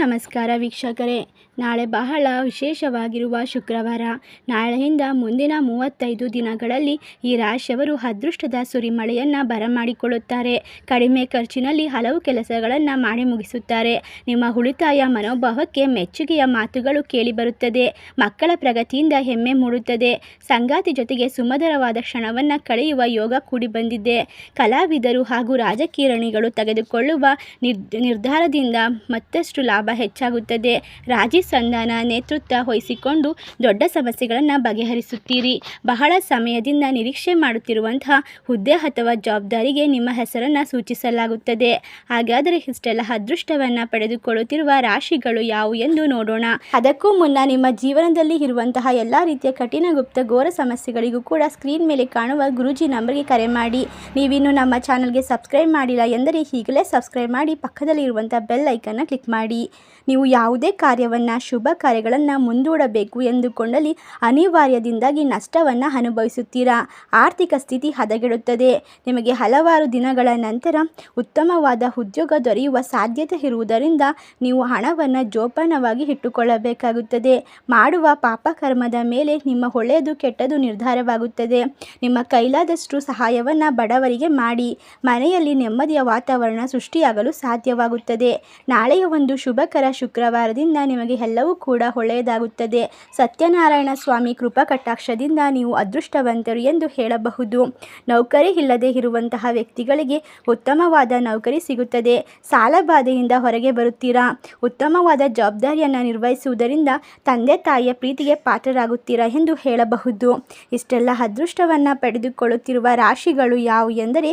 ನಮಸ್ಕಾರ ವೀಕ್ಷಕರೇ. ನಾಳೆ ಬಹಳ ವಿಶೇಷವಾಗಿರುವ ಶುಕ್ರವಾರ. ನಾಳೆಯಿಂದ ಮುಂದಿನ ಮೂವತ್ತೈದು ದಿನಗಳಲ್ಲಿ ಈ ರಾಶಿಯವರು ಅದೃಷ್ಟದ ಸುರಿಮಳೆಯನ್ನು ಬರಮಾಡಿಕೊಳ್ಳುತ್ತಾರೆ. ಕಡಿಮೆ ಖರ್ಚಿನಲ್ಲಿ ಹಲವು ಕೆಲಸಗಳನ್ನು ಮಾಡಿ ಮುಗಿಸುತ್ತಾರೆ. ನಿಮ್ಮ ಉಳಿತಾಯ ಮನೋಭಾವಕ್ಕೆ ಮೆಚ್ಚುಗೆಯ ಮಾತುಗಳು ಕೇಳಿಬರುತ್ತದೆ. ಮಕ್ಕಳ ಪ್ರಗತಿಯಿಂದ ಹೆಮ್ಮೆ ಮೂಡುತ್ತದೆ. ಸಂಗಾತಿ ಜೊತೆಗೆ ಸುಮಧುರವಾದ ಕ್ಷಣವನ್ನು ಕಳೆಯುವ ಯೋಗ ಕೂಡಿ ಬಂದಿದೆ. ಕಲಾವಿದರು ಹಾಗೂ ರಾಜಕಾರಣಿಗಳು ತೆಗೆದುಕೊಳ್ಳುವ ನಿರ್ ನಿರ್ಧಾರದಿಂದ ಮತ್ತಷ್ಟು ಲಾಭ ಹೆಚ್ಚಾಗುತ್ತದೆ. ರಾಜಿ ಸಂಧಾನ ನೇತೃತ್ವ ವಹಿಸಿಕೊಂಡು ದೊಡ್ಡ ಸಮಸ್ಯೆಗಳನ್ನು ಬಗೆಹರಿಸುತ್ತೀರಿ. ಬಹಳ ಸಮಯದಿಂದ ನಿರೀಕ್ಷೆ ಮಾಡುತ್ತಿರುವಂತಹ ಹುದ್ದೆ ಅಥವಾ ಜವಾಬ್ದಾರಿಗೆ ನಿಮ್ಮ ಹೆಸರನ್ನು ಸೂಚಿಸಲಾಗುತ್ತದೆ. ಹಾಗಾದರೆ ಇಷ್ಟೆಲ್ಲ ಅದೃಷ್ಟವನ್ನು ಪಡೆದುಕೊಳ್ಳುತ್ತಿರುವ ರಾಶಿಗಳು ಯಾವುವು ಎಂದು ನೋಡೋಣ. ಅದಕ್ಕೂ ಮುನ್ನ ನಿಮ್ಮ ಜೀವನದಲ್ಲಿ ಇರುವಂತಹ ಎಲ್ಲ ರೀತಿಯ ಕಠಿಣ ಗುಪ್ತ ಘೋರ ಸಮಸ್ಯೆಗಳಿಗೂ ಕೂಡ ಸ್ಕ್ರೀನ್ ಮೇಲೆ ಕಾಣುವ ಗುರುಜಿ ನಂಬರ್ಗೆ ಕರೆ ಮಾಡಿ. ನೀವಿನ್ನು ನಮ್ಮ ಚಾನಲ್ಗೆ ಸಬ್ಸ್ಕ್ರೈಬ್ ಮಾಡಿಲ್ಲ ಎಂದರೆ ಈಗಲೇ ಸಬ್ಸ್ಕ್ರೈಬ್ ಮಾಡಿ ಪಕ್ಕದಲ್ಲಿ ಇರುವಂಥ ಬೆಲ್ ಐಕನ್ನ ಕ್ಲಿಕ್ ಮಾಡಿ. ನೀವು ಯಾವುದೇ ಕಾರ್ಯವನ್ನು, ಶುಭ ಕಾರ್ಯಗಳನ್ನು ಮುಂದೂಡಬೇಕು ಎಂದುಕೊಂಡಲ್ಲಿ ಅನಿವಾರ್ಯದಿಂದಾಗಿ ನಷ್ಟವನ್ನು ಅನುಭವಿಸುತ್ತೀರಾ? ಆರ್ಥಿಕ ಸ್ಥಿತಿ ಹದಗೆಡುತ್ತದೆ. ನಿಮಗೆ ಹಲವಾರು ದಿನಗಳ ನಂತರ ಉತ್ತಮವಾದ ಉದ್ಯೋಗ ದೊರೆಯುವ ಸಾಧ್ಯತೆ ಇರುವುದರಿಂದ ನೀವು ಹಣವನ್ನು ಜೋಪಾನವಾಗಿ ಇಟ್ಟುಕೊಳ್ಳಬೇಕಾಗುತ್ತದೆ. ಮಾಡುವ ಪಾಪಕರ್ಮದ ಮೇಲೆ ನಿಮ್ಮ ಒಳ್ಳೆಯದು ಕೆಟ್ಟದು ನಿರ್ಧಾರವಾಗುತ್ತದೆ. ನಿಮ್ಮ ಕೈಲಾದಷ್ಟು ಸಹಾಯವನ್ನು ಬಡವರಿಗೆ ಮಾಡಿ, ಮನೆಯಲ್ಲಿ ನೆಮ್ಮದಿಯ ವಾತಾವರಣ ಸೃಷ್ಟಿಯಾಗಲು ಸಾಧ್ಯವಾಗುತ್ತದೆ. ನಾಳೆಯ ಒಂದು ಶುಭಕರ ಶುಕ್ರವಾರದಿಂದ ನಿಮಗೆ ಎಲ್ಲವೂ ಕೂಡ ಒಳ್ಳೆಯದಾಗುತ್ತದೆ. ಸತ್ಯನಾರಾಯಣ ಸ್ವಾಮಿ ಕೃಪಾ ಕಟಾಕ್ಷದಿಂದ ನೀವು ಅದೃಷ್ಟವಂತರು ಎಂದು ಹೇಳಬಹುದು. ನೌಕರಿ ಇಲ್ಲದೆ ಇರುವಂತಹ ವ್ಯಕ್ತಿಗಳಿಗೆ ಉತ್ತಮವಾದ ನೌಕರಿ ಸಿಗುತ್ತದೆ. ಸಾಲಬಾಧೆಯಿಂದ ಹೊರಗೆ ಬರುತ್ತೀರಾ? ಉತ್ತಮವಾದ ಜವಾಬ್ದಾರಿಯನ್ನು ನಿರ್ವಹಿಸುವುದರಿಂದ ತಂದೆ ತಾಯಿಯ ಪ್ರೀತಿಗೆ ಪಾತ್ರರಾಗುತ್ತೀರಾ ಎಂದು ಹೇಳಬಹುದು. ಇಷ್ಟೆಲ್ಲ ಅದೃಷ್ಟವನ್ನು ಪಡೆದುಕೊಳ್ಳುತ್ತಿರುವ ರಾಶಿಗಳು ಯಾವುವು ಎಂದರೆ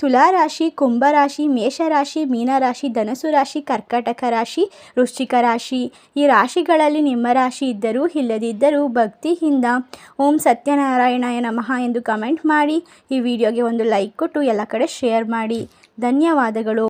ತುಲಾರಾಶಿ, ಕುಂಭರಾಶಿ, ಮೇಷರಾಶಿ, ಮೀನರಾಶಿ ಧನಸು ರಾಶಿ ಕರ್ಕಟಕ ರಾಶಿ, ವೃಶ್ಚಿಕ ರಾಶಿ. ಈ ರಾಶಿಗಳಲ್ಲಿ ನಿಮ್ಮ ರಾಶಿ ಇದ್ದರೂ ಇಲ್ಲದಿದ್ದರೂ ಭಕ್ತಿಯಿಂದ ಓಂ ಸತ್ಯನಾರಾಯಣಾಯ ನಮಃ ಎಂದು ಕಮೆಂಟ್ ಮಾಡಿ. ಈ ವಿಡಿಯೋಗೆ ಒಂದು ಲೈಕ್ ಕೊಟ್ಟು ಎಲ್ಲ ಕಡೆ ಶೇರ್ ಮಾಡಿ. ಧನ್ಯವಾದಗಳು.